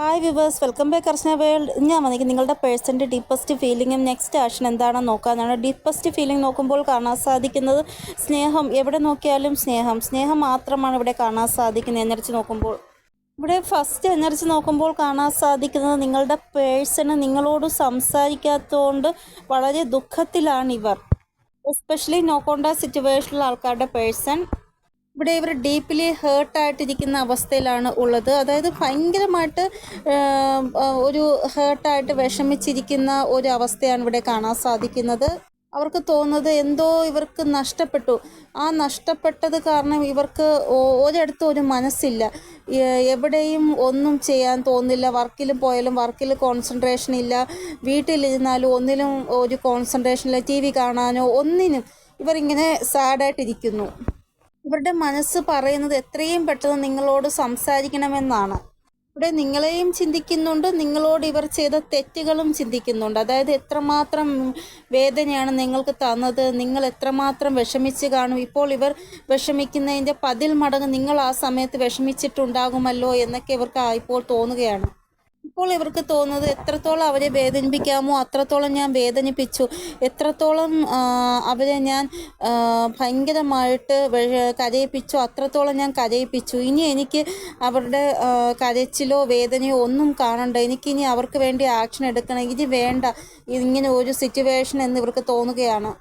Hi viewers welcome back Archana world ഞാൻ വന്നിരിക്കും നിങ്ങളുടെ പേഴ്സന്റെ ഡീപ്പസ്റ്റ് ഫീലിങ്ങും നെക്സ്റ്റ് ആക്ഷൻ എന്താണെന്ന് നോക്കാനാണ് ഡീപ്പസ്റ്റ് ഫീലിംഗ് നോക്കുമ്പോൾ കാണാൻ സാധിക്കുന്നത് സ്നേഹം. എവിടെ നോക്കിയാലും സ്നേഹം. സ്നേഹം മാത്രമാണ് ഇവിടെ കാണാൻ സാധിക്കുന്നത് എനർജി നോക്കുമ്പോൾ. ഇവിടെ ഫസ്റ്റ് എനർജി നോക്കുമ്പോൾ കാണാൻ സാധിക്കുന്നത് നിങ്ങളുടെ പേഴ്സണ് നിങ്ങളോട് സംസാരിക്കാത്തതുകൊണ്ട് വളരെ ദുഃഖത്തിലാണ് ഇവർ. എസ്പെഷ്യലി നോക്കോണ്ട സിറ്റുവേഷനിലുള്ള ആൾക്കാരുടെ പേഴ്സൺ ഇവിടെ ഇവർ ഡീപ്പ്ലി ഹേർട്ടായിട്ടിരിക്കുന്ന അവസ്ഥയിലാണ് ഉള്ളത്. അതായത് ഭയങ്കരമായിട്ട് ഒരു ഹേർട്ടായിട്ട് വിഷമിച്ചിരിക്കുന്ന ഒരു അവസ്ഥയാണ് ഇവിടെ കാണാൻ സാധിക്കുന്നത്. അവർക്ക് തോന്നുന്നത് എന്തോ ഇവർക്ക് നഷ്ടപ്പെട്ടു. ആ നഷ്ടപ്പെട്ടത് കാരണം ഇവർക്ക് ഒരിടത്തും ഒരു മനസ്സില്ല. എവിടെയും ഒന്നും ചെയ്യാൻ തോന്നില്ല. വർക്കിൽ പോയാലും വർക്കിൽ കോൺസെൻട്രേഷൻ ഇല്ല. വീട്ടിലിരുന്നാലും ഒന്നിലും ഒരു കോൺസെൻട്രേഷൻ ഇല്ല. ടി വി കാണാനോ ഒന്നിനും ഇവരിങ്ങനെ സാഡായിട്ടിരിക്കുന്നു ഇവരുടെ മനസ്സ് പറയുന്നത് എത്രയും പെട്ടെന്ന് നിങ്ങളോട് സംസാരിക്കണമെന്നാണ്. ഇവിടെ നിങ്ങളെയും ചിന്തിക്കുന്നുണ്ട് നിങ്ങളോട് ഇവർ ചെയ്ത തെറ്റുകളും ചിന്തിക്കുന്നുണ്ട്. അതായത് എത്രമാത്രം വേദനയാണ് നിങ്ങൾക്ക് തന്നത് നിങ്ങൾ എത്രമാത്രം വിഷമിച്ച് കാണും. ഇപ്പോൾ ഇവർ വിഷമിക്കുന്നതിന്റെ പതിൽ മടങ്ങ് നിങ്ങൾ ആ സമയത്ത് വിഷമിച്ചിട്ടുണ്ടാകുമല്ലോ എന്നൊക്കെ ഇവർക്ക് ഇപ്പോൾ തോന്നുകയാണ്. ഇപ്പോൾ ഇവർക്ക് തോന്നുന്നത് എത്രത്തോളം അവരെ വേദനിപ്പിക്കാമോ അത്രത്തോളം ഞാൻ വേദനിപ്പിച്ചു. എത്രത്തോളം അവരെ ഞാൻ ഭയങ്കരമായിട്ട് കരയിപ്പിച്ചു അത്രത്തോളം ഞാൻ കരയിപ്പിച്ചു. ഇനി എനിക്ക് അവരുടെ കരച്ചിലോ വേദനയോ ഒന്നും കാണണ്ട. എനിക്കിനി അവർക്ക് വേണ്ടി ആക്ഷൻ എടുക്കണം. ഇനി വേണ്ട. ഇങ്ങനെ ഒരു സിറ്റുവേഷൻ എന്ന് ഇവർക്ക് തോന്നുകയാണ്.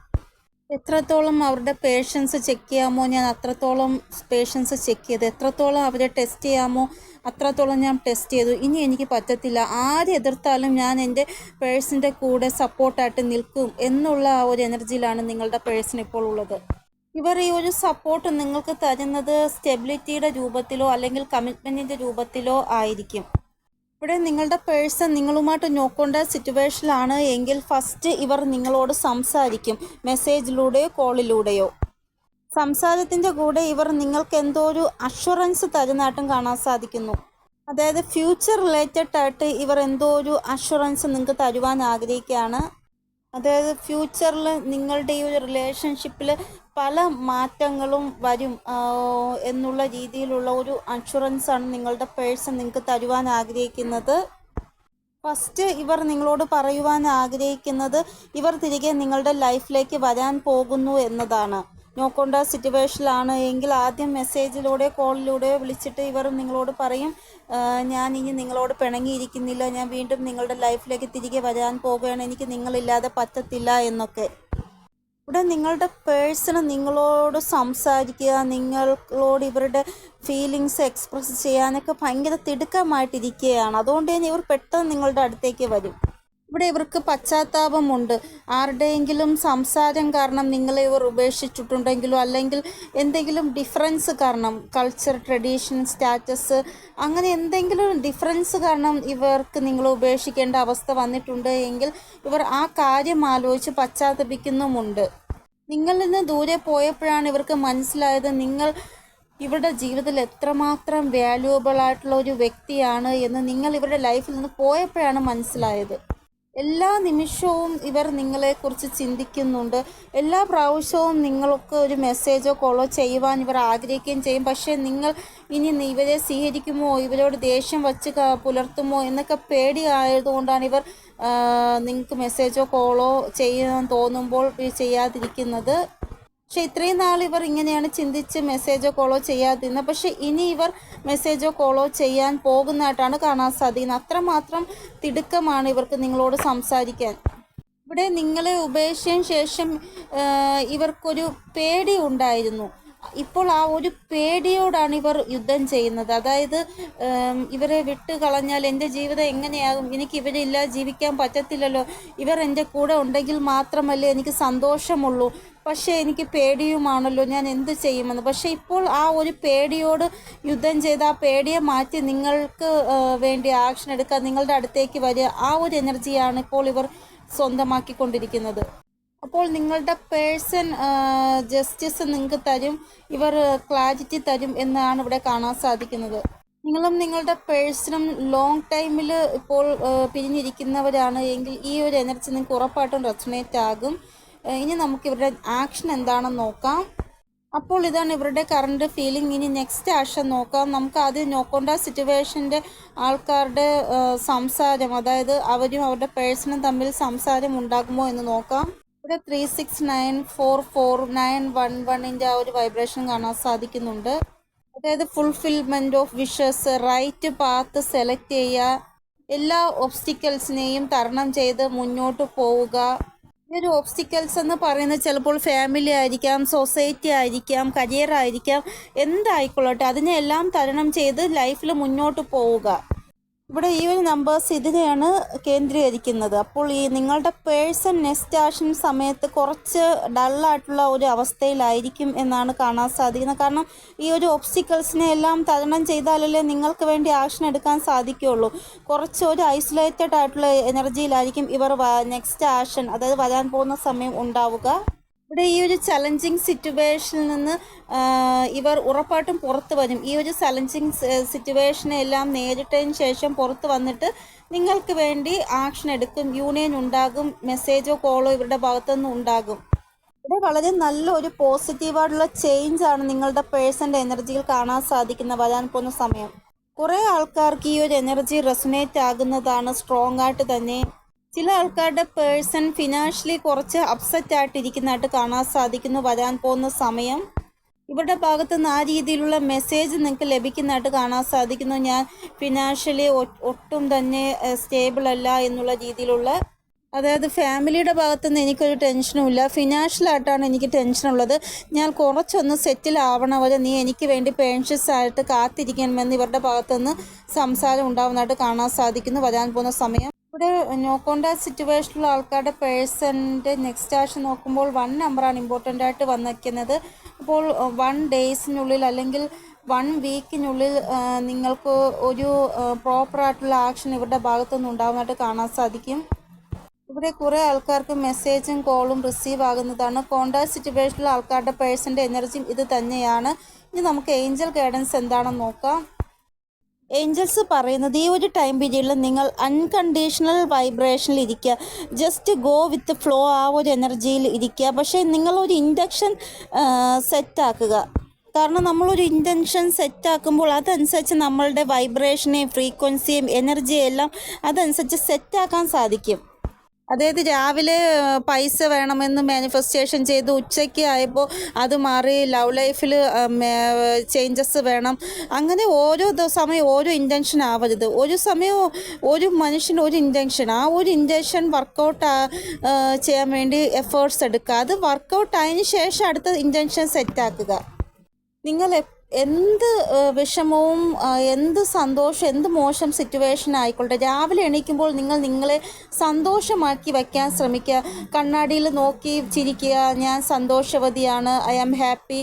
എത്രത്തോളം അവരുടെ പേഷ്യൻസ് ചെക്ക് ചെയ്യാമോ? ഞാൻ അത്രത്തോളം പേഷ്യൻസ് ചെക്ക് ചെയ്ത്. എത്രത്തോളം അവരെ ടെസ്റ്റ് ചെയ്യാമോ? അത്രത്തോളം ഞാൻ ടെസ്റ്റ് ചെയ്തു. ഇനി എനിക്ക് പറ്റത്തില്ല. ആര് എതിർത്താലും ഞാൻ എന്റെ പേഴ്സിന്റെ കൂടെ സപ്പോർട്ടായിട്ട് നിൽക്കും എന്നുള്ള ആ ഒരു എനർജിയിലാണ് നിങ്ങളുടെ പേഴ്സൺ ഇപ്പോൾ ഉള്ളത്. ഇവർ ഈ ഒരു സപ്പോർട്ട് നിങ്ങൾക്ക് തരുന്നത് സ്റ്റെബിലിറ്റിയുടെ രൂപത്തിലോ അല്ലെങ്കിൽ കമ്മിറ്റ്മെന്റിന്റെ രൂപത്തിലോ ആയിരിക്കും. ഇവിടെ നിങ്ങളുടെ പേഴ്സൺ നിങ്ങളുമായിട്ട് നോക്കേണ്ട സിറ്റുവേഷനിലാണ് എങ്കിൽ ഫസ്റ്റ് ഇവർ നിങ്ങളോട് സംസാരിക്കും. മെസ്സേജിലൂടെയോ കോളിലൂടെയോ. സംസാരത്തിന്റെ കൂടെ ഇവർ നിങ്ങൾക്ക് എന്തോ ഒരു അഷുറൻസ് തരുന്നതായിട്ടും കാണാൻ സാധിക്കുന്നു. അതായത് ഫ്യൂച്ചർ റിലേറ്റഡ് ആയിട്ട് ഇവർ എന്തോ ഒരു അഷുറൻസ് നിങ്ങൾക്ക് തരുവാൻ ആഗ്രഹിക്കുകയാണ്. അതായത് ഫ്യൂച്ചറിൽ നിങ്ങളുടെ ഈ ഒരു റിലേഷൻഷിപ്പിൽ പല മാറ്റങ്ങളും വരും. എന്നുള്ള രീതിയിലുള്ള ഒരു അഷുറൻസ് ആണ് നിങ്ങളുടെ പേഴ്സൺ നിങ്ങൾക്ക് തരുവാൻ ആഗ്രഹിക്കുന്നത്. ഫസ്റ്റ് ഇവർ നിങ്ങളോട് പറയുവാൻ ആഗ്രഹിക്കുന്നത് ഇവർ തിരികെ നിങ്ങളുടെ ലൈഫിലേക്ക് വരാൻ പോകുന്നു എന്നതാണ്. നോക്കേണ്ട സിറ്റുവേഷനിലാണ് എങ്കിൽ ആദ്യം മെസ്സേജിലൂടെ കോളിലൂടെ വിളിച്ചിട്ട് ഇവർ നിങ്ങളോട് പറയും. ഞാൻ ഇനി നിങ്ങളോട് പിണങ്ങിയിരിക്കുന്നില്ല. ഞാൻ വീണ്ടും നിങ്ങളുടെ ലൈഫിലേക്ക് തിരികെ വരാൻ പോകുകയാണ് എനിക്ക് നിങ്ങളില്ലാതെ പറ്റത്തില്ല എന്നൊക്കെ. ഇവിടെ നിങ്ങളുടെ പേഴ്സണ് നിങ്ങളോട് സംസാരിക്കുക നിങ്ങളോട് ഇവരുടെ ഫീലിങ്സ് എക്സ്പ്രസ് ചെയ്യാനൊക്കെ ഭയങ്കര തിടുക്കമായിട്ടിരിക്കുകയാണ്. അതുകൊണ്ട് തന്നെ ഇവർ പെട്ടെന്ന് നിങ്ങളുടെ അടുത്തേക്ക് വരും. ഇവിടെ ഇവർക്ക് പശ്ചാത്താപമുണ്ട്. ആരുടെയെങ്കിലും സംസാരം കാരണം നിങ്ങളെ ഇവർ ഉപേക്ഷിച്ചിട്ടുണ്ടെങ്കിലോ അല്ലെങ്കിൽ എന്തെങ്കിലും ഡിഫറൻസ് കാരണം കൾച്ചർ ട്രഡീഷൻ സ്റ്റാറ്റസ് അങ്ങനെ എന്തെങ്കിലും ഡിഫറൻസ് കാരണം ഇവർക്ക് നിങ്ങളെ ഉപേക്ഷിക്കേണ്ട അവസ്ഥ വന്നിട്ടുണ്ട് എങ്കിൽ ഇവർ ആ കാര്യം ആലോചിച്ച് പശ്ചാത്തപിക്കുന്നുമുണ്ട്. നിങ്ങളിൽ നിന്ന് ദൂരെ പോയപ്പോഴാണ് ഇവർക്ക് മനസ്സിലായത് നിങ്ങൾ ഇവരുടെ ജീവിതത്തിൽ എത്രമാത്രം വാല്യൂബിൾ ആയിട്ടുള്ള ഒരു വ്യക്തിയാണ് എന്ന് നിങ്ങൾ ഇവരുടെ ലൈഫിൽ നിന്ന് പോയപ്പോഴാണ് മനസ്സിലായത്. എല്ലാ നിമിഷവും ഇവർ നിങ്ങളെക്കുറിച്ച് ചിന്തിക്കുന്നുണ്ട്. എല്ലാ പ്രാവശ്യവും നിങ്ങൾക്ക് ഒരു മെസ്സേജോ കോളോ ചെയ്യുവാൻ ഇവർ ആഗ്രഹിക്കുകയും ചെയ്യും. പക്ഷേ നിങ്ങൾ ഇനി ഇവരെ സ്വീകരിക്കുമോ? ഇവരോട് ദേഷ്യം വച്ച് പുലർത്തുമോ? എന്നൊക്കെ പേടി ആയതുകൊണ്ടാണ് ഇവർ നിങ്ങൾക്ക് മെസ്സേജോ കോളോ ചെയ്യാൻ തോന്നുമ്പോൾ ചെയ്യാതിരിക്കുന്നത്. പക്ഷെ ഇത്രയും നാൾ ഇവർ ഇങ്ങനെയാണ് ചിന്തിച്ച് മെസ്സേജോ കോളോ ചെയ്യാതിരുന്നത്. പക്ഷെ ഇനി ഇവർ മെസ്സേജോ കോളോ ചെയ്യാൻ പോകുന്നതായിട്ടാണ് കാണാൻ സാധിക്കുന്നത്. അത്രമാത്രം തിടുക്കമാണ് ഇവർക്ക് നിങ്ങളോട് സംസാരിക്കാൻ. ഇവിടെ നിങ്ങളെ ഉപേക്ഷിച്ചതിന് ശേഷം ഇവർക്കൊരു പേടി ഉണ്ടായിരുന്നു. ഇപ്പോൾ ആ ഒരു പേടിയോടാണ് ഇവർ യുദ്ധം ചെയ്യുന്നത്. അതായത് ഇവരെ വിട്ട് കളഞ്ഞാൽ എന്റെ ജീവിതം എങ്ങനെയാകും? എനിക്ക് ഇവരെ ഇവരില്ല ജീവിക്കാൻ പറ്റത്തില്ലല്ലോ. ഇവർ എന്റെ കൂടെ ഉണ്ടെങ്കിൽ മാത്രമല്ലേ എനിക്ക് സന്തോഷമുള്ളൂ. പക്ഷേ എനിക്ക് പേടിയുമാണല്ലോ ഞാൻ എന്ത് ചെയ്യുമെന്ന്. പക്ഷേ ഇപ്പോൾ ആ ഒരു പേടിയോട് യുദ്ധം ചെയ്ത് ആ പേടിയെ മാറ്റി നിങ്ങൾക്ക് വേണ്ടി ആക്ഷൻ എടുക്കുക നിങ്ങളുടെ അടുത്തേക്ക് വരിക. ആ ഒരു എനർജിയാണ് ഇപ്പോൾ ഇവർ സ്വന്തമാക്കിക്കൊണ്ടിരിക്കുന്നത്. അപ്പോൾ നിങ്ങളുടെ പേഴ്സൺ ജസ്റ്റിസ് നിങ്ങൾക്ക് തരും ഇവർ ക്ലാരിറ്റി തരും എന്നാണ് ഇവിടെ കാണാൻ സാധിക്കുന്നത്. നിങ്ങളും നിങ്ങളുടെ പേഴ്സണും ലോങ് ടൈമിൽ ഇപ്പോൾ പിരിഞ്ഞിരിക്കുന്നവരാണ് എങ്കിൽ ഈ ഒരു എനർജി നിങ്ങൾക്ക് ഉറപ്പായിട്ടും റെസണേറ്റ് ആകും. ഇനി നമുക്ക് ഇവരുടെ ആക്ഷൻ എന്താണെന്ന് നോക്കാം. അപ്പോൾ ഇതാണ് ഇവരുടെ കറണ്ട് ഫീലിംഗ് ഇനി നെക്സ്റ്റ് ആക്ഷൻ നോക്കാം. നമുക്ക് ആദ്യം നോക്കേണ്ട സിറ്റുവേഷന്റെ ആൾക്കാരുടെ സംസാരം അതായത് അവരും അവരുടെ പേഴ്സണും തമ്മിൽ സംസാരം ഉണ്ടാകുമോ എന്ന് നോക്കാം. ഇവിടെ three six nine four four nine one വണ്ണിന്റെ ആ ഒരു വൈബ്രേഷൻ കാണാൻ സാധിക്കുന്നുണ്ട്. അതായത് fulfilment of wishes right path select ചെയ്യുക എല്ലാ ഒബ്സ്റ്റിക്കൽസിനെയും തരണം ചെയ്ത് മുന്നോട്ട് പോവുക. ഒരു ഓബ്സ്റ്റിക്കൽസ് എന്ന് പറയുന്നത് ചിലപ്പോൾ ഫാമിലി ആയിരിക്കാം സൊസൈറ്റി ആയിരിക്കാം കരിയർ ആയിരിക്കാം എന്തായിക്കൊള്ളട്ടെ അതിനെല്ലാം തരണം ചെയ്ത് ലൈഫിൽ മുന്നോട്ട് പോവുക. ഇവിടെ ഈ ഒരു നമ്പേഴ്സ് ഇതിനെയാണ് കേന്ദ്രീകരിക്കുന്നത്. അപ്പോൾ ഈ നിങ്ങളുടെ പേഴ്സൺ നെക്സ്റ്റ് സമയത്ത് കുറച്ച് ഡള്ളായിട്ടുള്ള ഒരു അവസ്ഥയിലായിരിക്കും എന്നാണ് കാണാൻ സാധിക്കുന്നത്. കാരണം ഈ ഒരു ഒബ്സ്റ്റിക്കൽസിനെ എല്ലാം തരണം ചെയ്താലല്ലേ നിങ്ങൾക്ക് വേണ്ടി ആക്ഷൻ എടുക്കാൻ സാധിക്കുകയുള്ളൂ. കുറച്ച് ഒരു ഐസൊലേറ്റഡ് ആയിട്ടുള്ള എനർജിയിലായിരിക്കും ഇവർ നെക്സ്റ്റ് ആക്ഷൻ അതായത് വരാൻ പോകുന്ന സമയം ഉണ്ടാവുക. ഇവിടെ ഈ ഒരു ചലഞ്ചിങ് സിറ്റുവേഷനിൽ നിന്ന് ഇവർ ഉറപ്പായിട്ടും പുറത്ത് വരും. ഈ ഒരു ചലഞ്ചിങ് സിറ്റുവേഷനെ എല്ലാം നേരിട്ടതിന് ശേഷം പുറത്ത് വന്നിട്ട് നിങ്ങൾക്ക് വേണ്ടി ആക്ഷൻ എടുക്കും. യൂണിയൻ ഉണ്ടാകും മെസ്സേജോ കോളോ ഇവരുടെ ഭാഗത്തുനിന്ന് ഉണ്ടാകും. ഇവിടെ വളരെ നല്ല ഒരു പോസിറ്റീവായിട്ടുള്ള ചേഞ്ച് ആണ് നിങ്ങളുടെ പേഴ്സന്റെ എനർജിയിൽ കാണാൻ സാധിക്കുന്ന വരാൻ പോകുന്ന സമയം. കുറേ ആൾക്കാർക്ക് ഈ ഒരു എനർജി റെസനേറ്റ് ആകുന്നതാണ് സ്ട്രോങ് ആയിട്ട് തന്നെ ചില ആൾക്കാരുടെ പേഴ്സൺ ഫിനാൻഷ്യലി കുറച്ച് അപ്സെറ്റ് ആയിട്ടിരിക്കുന്നതായിട്ട് കാണാൻ സാധിക്കുന്നു വരാൻ പോകുന്ന സമയം. ഇവരുടെ ഭാഗത്തു നിന്ന് ആ രീതിയിലുള്ള മെസ്സേജ് നിങ്ങൾക്ക് ലഭിക്കുന്നതായിട്ട് കാണാൻ സാധിക്കുന്നു. ഞാൻ ഫിനാൻഷ്യലി ഒട്ടും തന്നെ സ്റ്റേബിൾ അല്ല എന്നുള്ള രീതിയിലുള്ള അതായത് ഫാമിലിയുടെ ഭാഗത്തു നിന്ന് എനിക്കൊരു ടെൻഷനും ഇല്ല. ഫിനാൻഷ്യലായിട്ടാണ് എനിക്ക് ടെൻഷനുള്ളത് ഞാൻ കുറച്ചൊന്ന് സെറ്റിൽ ആവണ. വരെ നീ എനിക്ക് വേണ്ടി പേൻഷ്യസ് ആയിട്ട് കാത്തിരിക്കണമെന്ന് ഇവരുടെ ഭാഗത്തു നിന്ന് സംസാരം ഉണ്ടാവുന്നതായിട്ട് കാണാൻ സാധിക്കുന്നു. വരാൻ പോകുന്ന സമയം. ഇവിടെ നോക്കേണ്ട സിറ്റുവേഷനിലുള്ള ആൾക്കാരുടെ പേഴ്സന്റെ നെക്സ്റ്റ് ആഴ്ച നോക്കുമ്പോൾ വൺ നമ്പറാണ് ഇമ്പോർട്ടന്റ് ആയിട്ട് വന്നിരിക്കുന്നത്. അപ്പോൾ വൺ ഡേയ്സിനുള്ളിൽ അല്ലെങ്കിൽ വൺ വീക്കിനുള്ളിൽ നിങ്ങൾക്ക് ഒരു പ്രോപ്പറായിട്ടുള്ള ആക്ഷൻ ഇവരുടെ ഭാഗത്തുനിന്ന് ഉണ്ടാകുന്നതായിട്ട് കാണാൻ സാധിക്കും. ഇവിടെ കുറേ ആൾക്കാർക്ക് മെസ്സേജും കോളും റിസീവ് ആകുന്നതാണ്. കോണ്ടാക്ട് സിറ്റുവേഷനിലുള്ള ആൾക്കാരുടെ പേഴ്സന്റെ എനർജിയും ഇത് തന്നെയാണ്. ഇനി നമുക്ക് ഏഞ്ചൽ ഗൈഡൻസ് എന്താണെന്ന് നോക്കാം. ഏഞ്ചൽസ് പറയുന്നത് ഈ ഒരു ടൈം പീരീഡിൽ നിങ്ങൾ അൺകണ്ടീഷണൽ വൈബ്രേഷനിൽ ഇരിക്കുക. ജസ്റ്റ് ഗോ വിത്ത് ഫ്ലോ ആ ഒരു എനർജിയിൽ ഇരിക്കുക. പക്ഷേ നിങ്ങളൊരു ഇൻഡക്ഷൻ സെറ്റാക്കുക കാരണം നമ്മളൊരു ഇന്റൻഷൻ സെറ്റാക്കുമ്പോൾ അതനുസരിച്ച് നമ്മളുടെ വൈബ്രേഷനെയും ഫ്രീക്വൻസിയും എനർജിയും എല്ലാം അതനുസരിച്ച് സെറ്റാക്കാൻ സാധിക്കും. അതായത് രാവിലെ പൈസ വേണമെന്ന് മാനിഫെസ്റ്റേഷൻ ചെയ്ത് ഉച്ചയ്ക്ക് ആയപ്പോൾ അത് മാറി ലവ് ലൈഫിൽ ചേഞ്ചസ് വേണം. അങ്ങനെ ഓരോ സമയം ഓരോ ഇന്റൻഷൻ ആവരുത്. ഒരു സമയം ഒരു മനുഷ്യൻ ഒരു ഇന്റൻഷൻ ആ ഒരു ഇന്റൻഷൻ വർക്കൗട്ട് ചെയ്യാൻ വേണ്ടി എഫേർട്സ് എടുക്കുക. അത് വർക്കൗട്ട് ആയതിനു ശേഷം അടുത്ത ഇന്റൻഷൻ സെറ്റാക്കുക നിങ്ങൾ എന്ത് വിഷമവും എന്ത് സന്തോഷം എന്ത് മോശം സിറ്റുവേഷൻ ആയിക്കോട്ടെ. രാവിലെ എണീക്കുമ്പോൾ നിങ്ങൾ നിങ്ങളെ സന്തോഷമാക്കി വയ്ക്കാൻ ശ്രമിക്കുക. കണ്ണാടിയിൽ നോക്കി ചിരിക്കുക. ഞാൻ സന്തോഷവതിയാണ് ഐ ആം ഹാപ്പി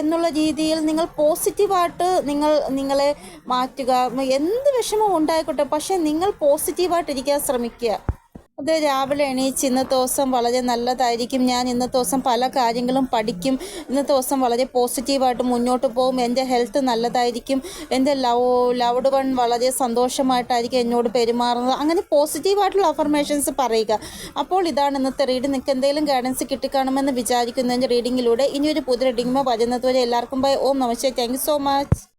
എന്നുള്ള രീതിയിൽ നിങ്ങൾ പോസിറ്റീവായിട്ട് നിങ്ങൾ നിങ്ങളെ മാറ്റുക. എന്ത് വിഷമവും ഉണ്ടായിക്കോട്ടെ. പക്ഷേ നിങ്ങൾ പോസിറ്റീവായിട്ടിരിക്കാൻ ശ്രമിക്കുക. അത് രാവിലെ എണീച്ച് ഇന്നത്തെ ദിവസം വളരെ നല്ലതായിരിക്കും. ഞാൻ ഇന്നത്തെ ദിവസം പല കാര്യങ്ങളും പഠിക്കും. ഇന്നത്തെ ദിവസം വളരെ പോസിറ്റീവായിട്ട് മുന്നോട്ട് പോകും. എന്റെ ഹെൽത്ത് നല്ലതായിരിക്കും. എന്റെ ലവ് ലവ്ഡ് വൺ വളരെ സന്തോഷമായിട്ടായിരിക്കും എന്നോട് പെരുമാറുന്നത്. അങ്ങനെ പോസിറ്റീവായിട്ടുള്ള അഫർമേഷൻസ് പറയുക. അപ്പോൾ ഇതാണ് ഇന്നത്തെ റീഡ് നിങ്ങൾക്ക് എന്തെങ്കിലും ഗൈഡൻസ് കിട്ടിക്കാണുമെന്ന് വിചാരിക്കുന്നതിന്റെ റീഡിങ്ങിലൂടെ ഇനിയൊരു പുതിയ റീഡിങ്ങുമ്പോൾ വരുന്നതുവരെ എല്ലാവർക്കും ബൈ. ഓം നമസ്തേ താങ്ക് സോ മച്ച്.